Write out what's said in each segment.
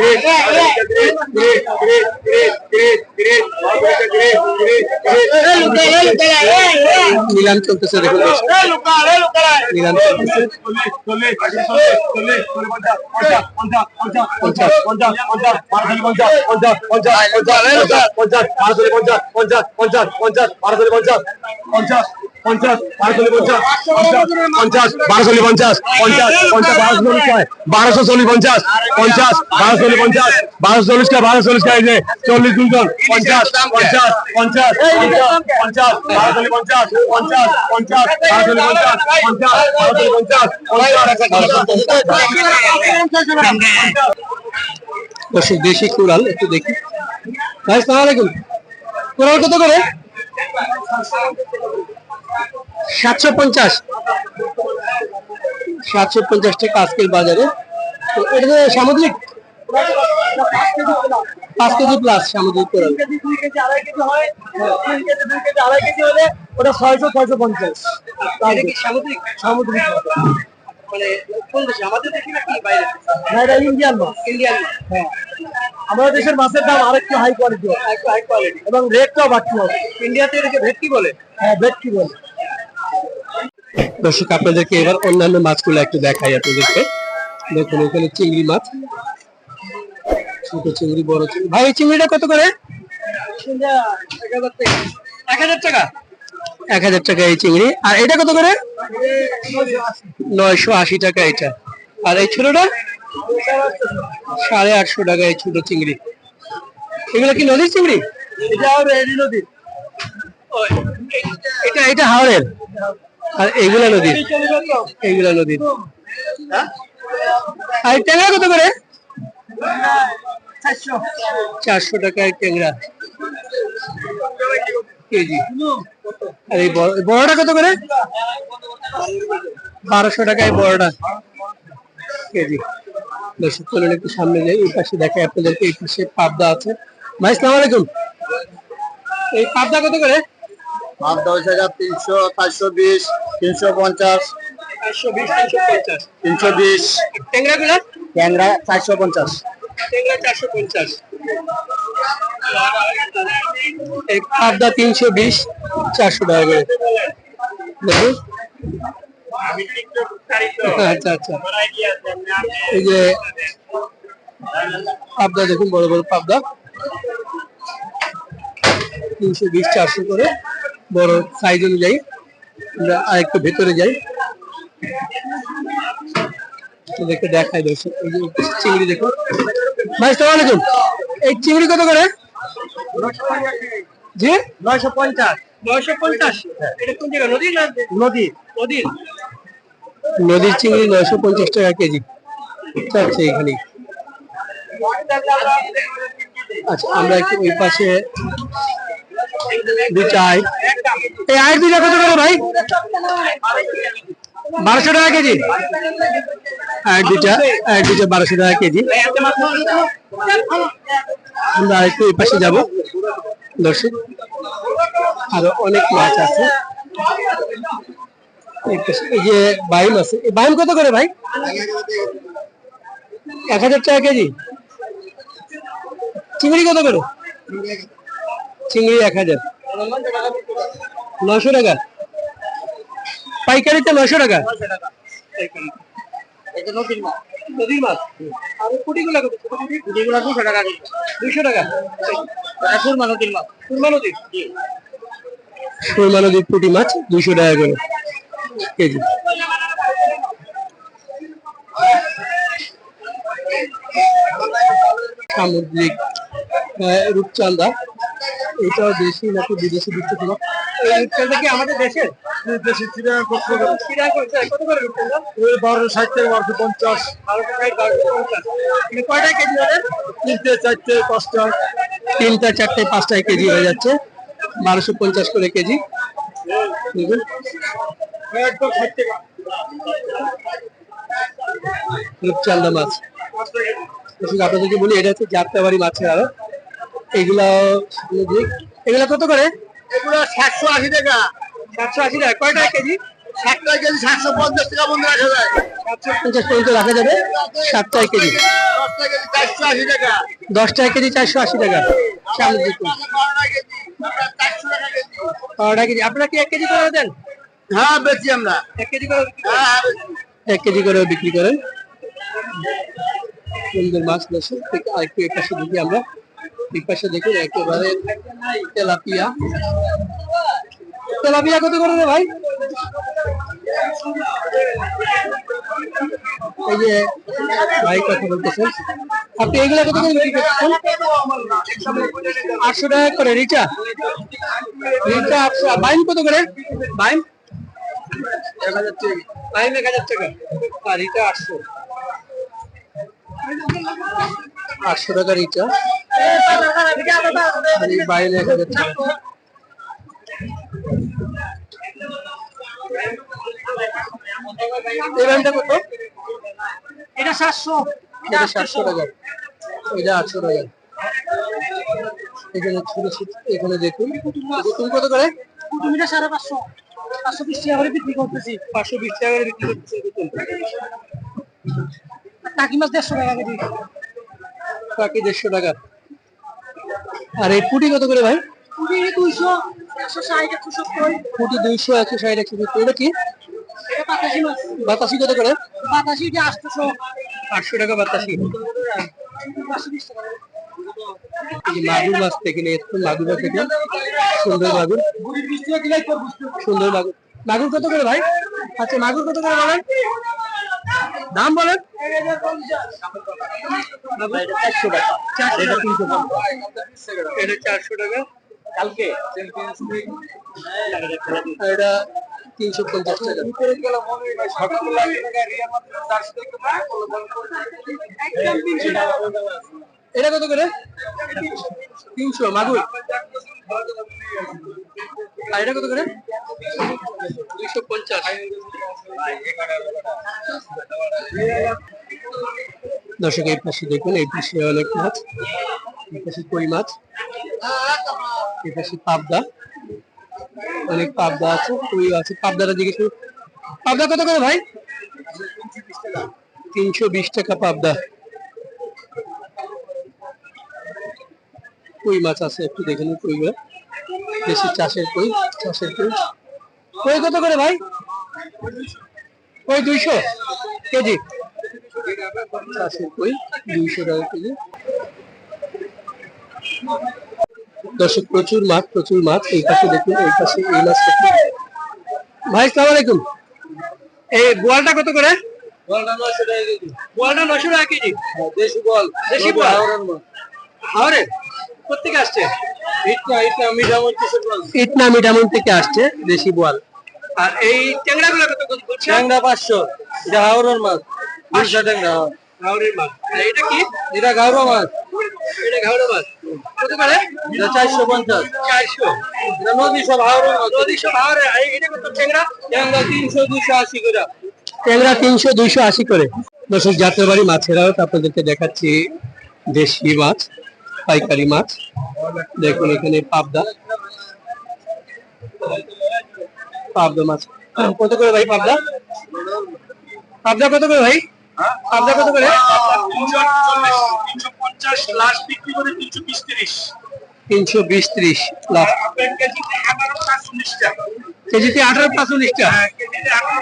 এই পাশে দেখুন। নিলাম চলতেছে দেখুন নিলাম চলতেছে বারোশো চল্লিশ পঞ্চাশ পঞ্চাশ বারোশো চল্লিশ পঞ্চাশ বারোশো চল্লিশ কা, বারোশো চল্লিশ কা যে চল্লিশ দুজন পঞ্চাশ পঞ্চাশ পঞ্চাশ পঞ্চাশ পঞ্চাশ চল্লিশ পঞ্চাশ পঞ্চাশ পঞ্চাশ পঞ্চাশ পঞ্চাশ পঞ্চাশ পঞ্চাশ দর্শক, দেশি কুড়াল, একটু দেখি। ভাই সালাম আলাইকুম। কুড়াল কত করে? সাতশো পঞ্চাশ। সাতশো পঞ্চাশ টাকা আজকের বাজারে। এটা তো সামুদ্রিক? পাঁচ কেজি প্লাস সামুদ্রিক হলে ওটা ছয়শো ছয়শো পঞ্চাশ। সামুদ্রিক? সামুদ্রিক। মানে আমাদের হ্যাঁ। আমাদের দেশের মাছের দাম আরেকটু হাই কোয়ালিটি একটু হাই কোয়ালিটি এবং রেটটাও বাড়তি হবে ইন্ডিয়াতে এটাকে ভেটকি বলে? হ্যাঁ ভেটকি বলে? দর্শক আপনাদেরকে এবার অন্যান্য মাছগুলো একটু দেখাই আপনাদেরকে। দেখুন এখানে চিংড়ি মাছ। ছোট চিংড়ি বড় চিংড়ি। ভাই এই চিংড়িটা কত করে? এক হাজার টাকা। এক হাজার টাকা এই চিংড়ি। আর এটা কত করে? নয়শো আশি টাকা এটা। আর এই ছোটটা? সাড়ে আটশো টাকা এই ছোট চিংড়ি। এগুলো কি নদীর চিংড়ি? এটা এটা হাওড়ের আর এইগুলা নদীর। এইগুলা নদীর। আর ট্যাংরা কত করে? চারশো। টাকায় ট্যাংরা। কেজি। আর এই বড়টা কত করে? বারোশো টাকায় বড়টা। কেজি। দর্শক চলুন একটু সামনে যাই এই পাশে দেখাই আপনাদেরকে এই পাশে পাবদা আছে। ভাই সালাম আলাইকুম। এই পাবদা কত করে? দশ হাজার তিনশো চারশো বিশ তিনশো পঞ্চাশ। চারশো বিশ তিনশো পঞ্চাশ তিনশো বিশ। ট্যাংরা ট্যাংরা চারশো পঞ্চাশ। ট্যাংরা চারশো পঞ্চাশ। পাবদা তিনশো বিশ চারশো টাকা করে। দেখুন। আচ্ছা আচ্ছা। এই যে পাবদা দেখুন বড় বড় পাবদা। তিনশো বিশ চারশো করে। বড় সাইজ অনুযায়ী। আমরা আরেকটু ভেতরে যাই। দেখে দেখাই দর্শক এই যে চিংড়ি দেখুন। ভাই সালাম আলাইকুম। এই চিংড়ি কত করে? জি? নয়শো পঞ্চাশ। নয়শো পঞ্চাশ? এটা কোন জায়গা নদী না নদী। নদীর নদীর চিংড়ি নয়শো পঞ্চাশ টাকা কেজি। চাচ্ছে এখানে আচ্ছা আমরা একটু ওই পাশে দুইটা আয় এই আয়ের দুইটা কত করে ভাই? বারোশো টাকা কেজি? আয়ের দুইটা বারোশো টাকা কেজি। আমরা একটু এই পাশে যাব। দর্শক, আরও অনেক মাছ আছে। এই যে বাইম আছে। বাইম কত করে ভাই? এক হাজার টাকা কেজি? চিংড়ি কত করে? চিংড়ি এক হাজার। নশো টাকা? পাইকারিতে নশো টাকা। নদীর মাছ আর কুটিগুলা কত? ছোট কুটি। কুটিগুলো দুশো টাকা টাকা? সুরমা নদীর মাছ সুরমা নদীর সুরমা নদীর পুঁটি মাছ টাকা করে। কেজি। সামুদ্রিক আহ, রূপচাঁদা। এটাও দেশি নাকি বিদেশি ছিল এই রূপচাঁদা কি আমাদের দেশের? দেশি চিড়িয়া কত করে রূপচাঁদা বারোশো ষাট থেকে বারোশো পঞ্চাশ। বারোশো ষাট, বারোশো পঞ্চাশ। মানে কয়টা কেজি হবে? তিনটে চারটে পাঁচটা। তিনটা চারটে পাঁচটায় কেজি হয়ে যাচ্ছে। বারোশো পঞ্চাশ করে কেজি। একদম ষাট টাকা। রূপচান্দা মাছ। আপনাদেরকে বলি এটা হচ্ছে যাত্রাবাড়ি মাছের আরও এগুলা এগুলা কত করে? এগুলো সাতশো আশি টাকা। সাতশো আশি টাকা কেজি? কেজি সাতশো পঞ্চাশ টাকা বন্ধ রাখা যায়। সাতশো পঞ্চাশ পর্যন্ত রাখা যাবে? কেজি। দশ টাকা। কেজি চারশো আশি টাকা। কেজি আপনারা কি এক কেজি করে দেন? হ্যাঁ বেশি আমরা। এক কেজি করে বিক্রি করেন? হ্যাঁ এক কেজি করে বিক্রি করেন। সুন্দর মাছ দর্শক আরেকটু এই পাশে দেখি আমরা। এই পাশে দেখুন একেবারে তেলাপিয়া। তেলাপিয়া কত করে রে ভাই? এই যে ভাই কথা বলতেছেন আপনি এগুলা কত করে বিক্রি করতেছেন আটশো টাকা করে, রিচা। রিচা আটশো। বাইন কত করে? বাইন এক হাজার টাকা বাইন এক হাজার টাকা। আর রিচা আটশো। আটশো টাকা রিচা। বাইন এক হাজার টাকা। এই বাইনটা কত? এটা সাতশো। এটা সাতশো টাকা। এটা আটশো টাকা। এখানে ছোট ছোট এখানে দেখুন। তুমি কত করে? কুটুমিটা সাড়ে পাঁচশো। পাঁচশো বিশ টাকা করে বিক্রি করতেছি। পাঁচশো বিশ টাকা করে বিক্রি করতেছে আর টাকি মাছ দেড়শো টাকা বাকি দেড়শো টাকা। আর এই পুটি কত করে ভাই? দুইশো একশো ষাট একশো সত্তর। পুটি দুইশো একশো ষাট একশো সত্তর। এটা কি? বাতাসি কত করে? বাতাসি এটা আটশোশো আটশো টাকা বাতাসি যে মাগুর মাছ থেকে মাগুর মাছ থেকে। সুন্দর সুন্দর কত করে ভাই? আচ্ছা মাগুর কত করে বলেন? দাম বলেন। চারশো টাকা। এটা তিনশো এটা চারশো টাকা। কালকে তিনশো পঞ্চাশ টাকা। এটা কত করে? তিনশো মাগুর। আর এটা কত করে? দুইশো পঞ্চাশ। দর্শক এই পাশে দেখুন এই পাশে অনেক মাছ এই পাশে কই মাছ এই পাশে পাবদা। অনেক পাবদা আছে কই আছে। পাবদাটা জিজ্ঞেস করুন। পাবদা কত করে ভাই? তিনশো বিশ টাকা পাবদা। কই মাছ আছে একটু দেখে নিন কইগুলো বেশি চাষের কই চাষের কই। কই কত করে ভাই? কই দুইশো? কেজি? চাষের কই, দুইশো টাকা কেজি। দর্শক প্রচুর মাছ প্রচুর মাছ। এই পাশে দেখুন এই পাশে এই মাছ ভাই সালাম আলাইকুম। এই বোয়ালটা কত করে? বোয়ালটা নশো টাকা কেজি। দেশি বল দেশি বোয়াল? হাওড়ে? কোথেকে আসছে? ইটনা ইটনা মিঠামত কিসের বল ইটনা মিঠামন থেকে আসছে দেশি বোয়াল। আর এই ট্যাংরা গুলো কত কত বলছে ট্যাংরা পাঁচশো। এটা হাওড়ার মাছ। দুইশো ট্যাংরা হাওড়ের মাছ। এটা কি? এটা মাছ। এটা ঘাওড়া মাছ। কত করে চারশো পঞ্চাশ। চারশো। এটা কত? ট্যাংরা? ট্যাংরা তিনশো আশি করে। ট্যাংরা তিনশো দুইশো আশি করে। দর্শক যাত্রাবাড়ি মাছেরাও আপনাদেরকে দেখাচ্ছি দেশি মাছ পাইকারি মাছ। দেখুন এখানে পাবদা। পাবদা মাছ। কত করে ভাই পাবদা? পাবদা কত করে ভাই? পাবদা কত করে তিনশো পঞ্চাশ লাস্ট বিক্রি করে তিনশো বিশ তিরিশ। তিনশো বিশ ত্রিশ লাখ কেজিতে এগারো পাঁচ উনিশটা। কেজিতে আঠারো পাঁচ উনিশটা?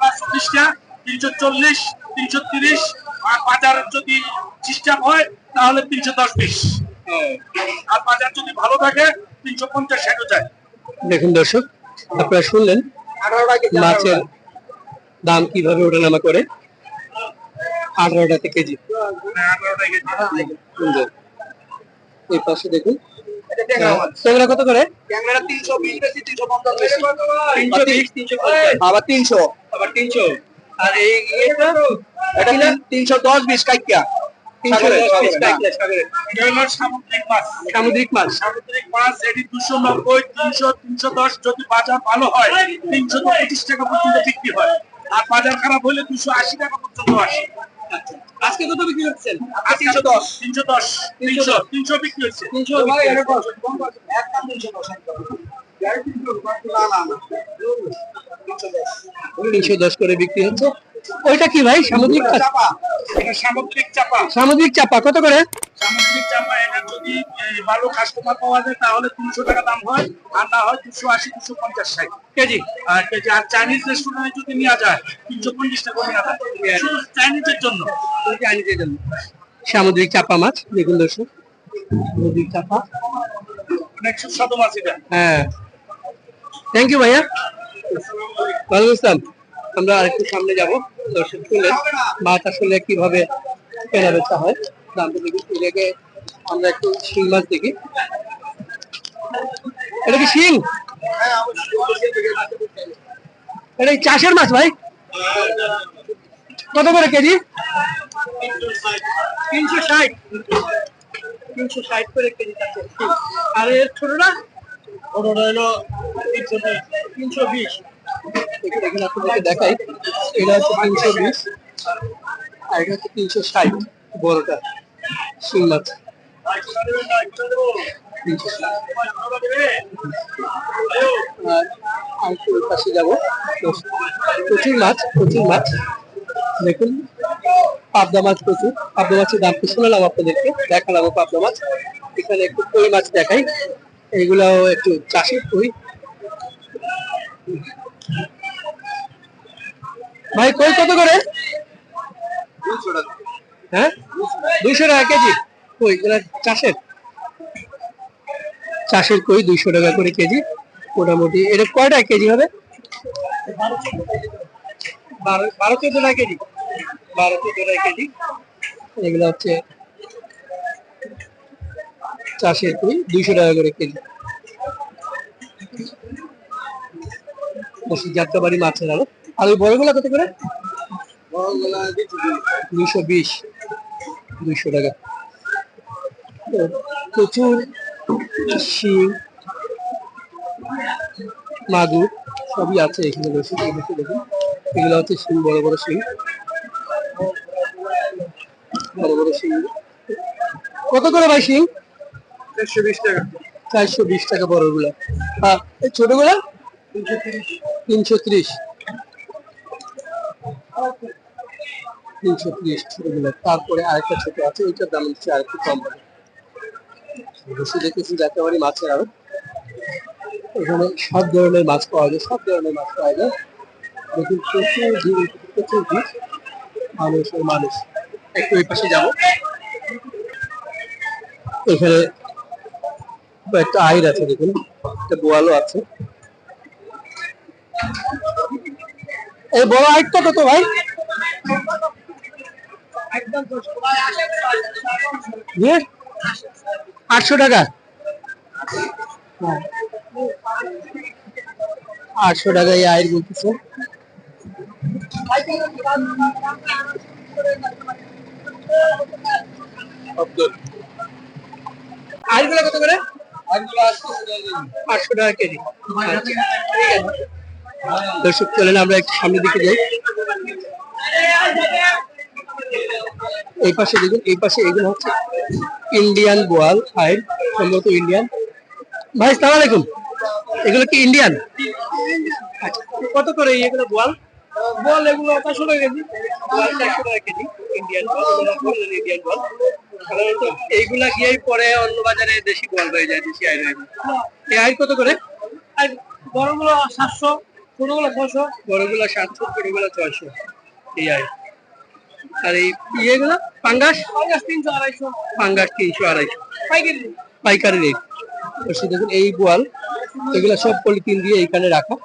পাঁচ তিনশো চল্লিশ তিনশো তিরিশ আর বাজার যদি হয় তাহলে তিনশো দশ বিশ। আর বাজার যদি ভালো থাকে তিনশো পঞ্চাশ ষাটও যায়। দেখুন দর্শক আপনারা শুনলেন মাছের দাম কীভাবে ওঠানামা করে। আঠারো টাকা কেজি। এই পাশে দেখুন। ট্যাংরা কত করে? আবার তিনশো। আবার তিনশো। আর এই এটা তিনশো দশ বিশ কাইকিয়া মাছ। সামুদ্রিক মাছ। সামুদ্রিক মাছ এটি দুশো নব্বই তিনশো তিনশো দশ যদি বাজার ভালো হয় তিনশো পঁচিশ টাকা পর্যন্ত বিক্রি হয়। আর বাজার খারাপ হলে দুশো আশি টাকা পর্যন্ত আসে। আজকে কত বিক্রি হচ্ছেন? তিনশো দশ। তিনশো দশ। তিনশো তিনশো বিক্রি হচ্ছে। তিনশো তিনশো দশ করে বিক্রি হচ্ছে? ওইটা কি ভাই? সামুদ্রিক চাপা? এটা সামুদ্রিক চাপা। সামুদ্রিক চাপা কত করে? সামুদ্রিক চাপা এটা যদি ভালো কাস্টমার পাওয়া যায় তাহলে তিনশো টাকা দাম হয় আর না হয় দুশো আশি দুশো পঞ্চাশ ষাট। কেজি? আর কেজি আর চাইনিজ রেস্টুরেন্টে যদি নেওয়া যায় তিনশো পঞ্চাশ টাকা নেওয়া যায়। শুধু চাইনিজের জন্য। সামুদ্রিক চাপা মাছ দেখুন দর্শক। সামুদ্রিক চাপা। অনেক সুস্বাদু মাছ এটা। হ্যাঁ। থ্যাংক ইউ ভাইয়া। ওয়ালাইকুম আসসালাম। আমরা আরেকটু সামনে যাব। দর্শক শুনলেন মাছ আসলে কীভাবে কেনা বেচা হয় দেখি আমরা একটু শিং মাছ দেখি। এটা কি শিং? এটা চাষের মাছ ভাই? কত করে কেজি? তিনশো ষাট। তিনশো ষাট করে কেজি আর এর ছোটটা? ওটা হলো তিনশো বিশ। আপনাদেরকে দেখাই, এটা হচ্ছে তিনশো বিশ, আর এটা হচ্ছে তিনশো ষাট বড়টা শিং মাছ আর পাশে যাব। প্রচুর মাছ প্রচুর মাছ। দেখুন, পাবদা মাছ প্রচুর। পাবদা মাছের দাম তো শোনালাম আপনাদেরকে, দেখালাম পাবদা মাছ। এখানে একটু কই মাছ দেখাই, এগুলাও একটু চাষের কই। ভাই, কই, কত করে? হ্যাঁ? দুইশো টাকা কেজি। কই চাষের? চাষের কই, দুইশো টাকা করে কেজি, মোটামুটি। এটা কয়টা কেজি হবে? বারো চোদ্দ টাকা কেজি। বারো চোদ্দ টাকা কেজি। এগুলো হচ্ছে চাষের কই, দুইশো টাকা করে কেজি। যাত্রাবাড়ি মাছের আরও আর ওই বড়গুলো কত করে? দুইশো বিশ। দুইশো টাকা। প্রচুর শিং মাগুর সবই আছে এখানে বসে। বসে দেখুন এগুলো হচ্ছে শিং বড় বড় শিং। বড় বড় শিং। কত করে ভাই শিং? একশো বিশ টাকা। চারশো বিশ টাকা বড়গুলো। আর ছোটগুলো? তিনশো ত্রিশ। তিনশো ত্রিশ। ছোটগুলো তারপরে আরেকটা ছোট আছে, ওইটার দাম হচ্ছে আরেকটু কম হবে। বসে দেখেছি যাত্রাবাড়ি মাছের আরও এখানে সব ধরনের মাছ পাওয়া যায়, সব ধরনের মাছ পাওয়া যায়। দেখুন, প্রচুর ভিড় প্রচুর ভিড়। মানুষ মানুষ। একটু ওই পাশে যাব। এখানে একটা আইর আছে, দেখুন। একটা বোয়ালও আছে। এই বড় আইরটা কত ভাই আটশো টাকা হ্যাঁ। আটশো টাকা এই আয়ের বলতেছে আইরগুলো কত করে আটশো টাকা কেজি ঠিক আছে। দর্শক চলেন আমরা একটু সামনের দিকে যাই। এই পাশে দেখুন এই পাশে এগুলো হচ্ছে ইন্ডিয়ান বোয়াল আইর সম্ভবত ইন্ডিয়ান ভাই সালাম আলাইকুম। এগুলো কি ইন্ডিয়ান আচ্ছা কত করে এগুলো বোয়াল? বল এগুলো চারশো টাকা কেজি চারশো টাকা কেজি। ইন্ডিয়ান বল ইন্ডিয়ান বল সাধারণত এইগুলা গিয়েই পরে অন্য বাজারে দেশি বল হয়ে যায় দেশি আইর হয়ে যায়। এই কত করে? আর বড়গুলো সাতশো। ছোটগুলো ছশো বড়গুলো সাতশো ছোটগুলো ছয়শো। এই আইর আর এই ইয়েগুলো? পাঙ্গাস? পাঙ্গাস তিনশো আড়াইশো। পাঙ্গাস তিনশো আড়াইশো। পাইকারি পাইকারি রেট। দেখুন এই বোয়াল এগুলো সব পলিথিন দিয়ে এখানে রাখা।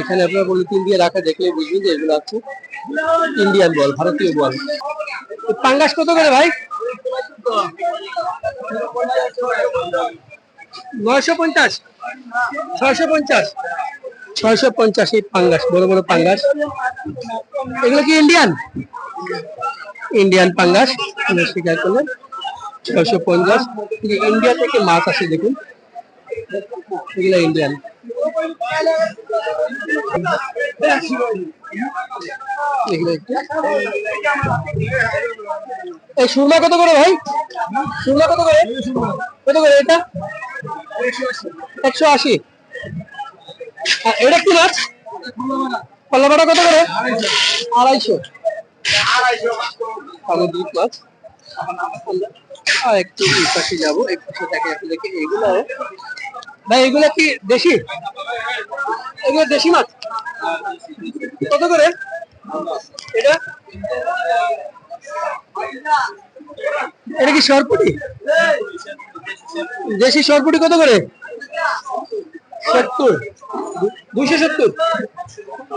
এখানে আপনার পলিথিন দিয়ে রাখা দেখলে বুঝবেন যে এগুলো আছে ইন্ডিয়ান বল ভারতীয় বল পাঙ্গাস কত করে ভাই? নয়শো পঞ্চাশ। ছয়শো পঞ্চাশ। ছয়শো পঞ্চাশ পাঙ্গাস, বড় বড় পাঙ্গাস। এগুলো কি ইন্ডিয়ান ইন্ডিয়ান পাঙ্গাস স্বীকার করলেন ছয়শো পঞ্চাশ। ইন্ডিয়া থেকে মাছ আসে, দেখুন। এগুলো ইন্ডিয়ান এই সুরমা কত করে ভাই? সুরমা কত করে? কত করে এটা? একশো আশি। এটা কি মাছ? কল্লাপাটা কত করে? আড়াইশো। সামুদ্রিক মাছ। এগুলো কি দেশি? এগুলো দেশি মাছ? কত করে? এটা? এটা কি সরপুটি? দেশি সরপুটি কত করে? সত্তর। দুইশো সত্তর।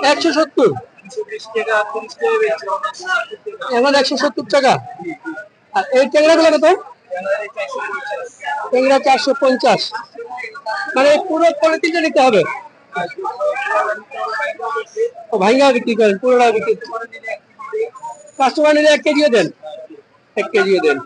একশো সত্তর। এখন একশো সত্তর টাকা। আর এই ট্যাংরা গুলো কত? ট্যাংরা চারশো পঞ্চাশ। মানে পুরো পলিথিনটা নিতে হবে। ও বিক্রি করেন, পুরোটা বিক্রি কাস্টমার নিলে এক কেজিও দেন। এক কেজিও দেন।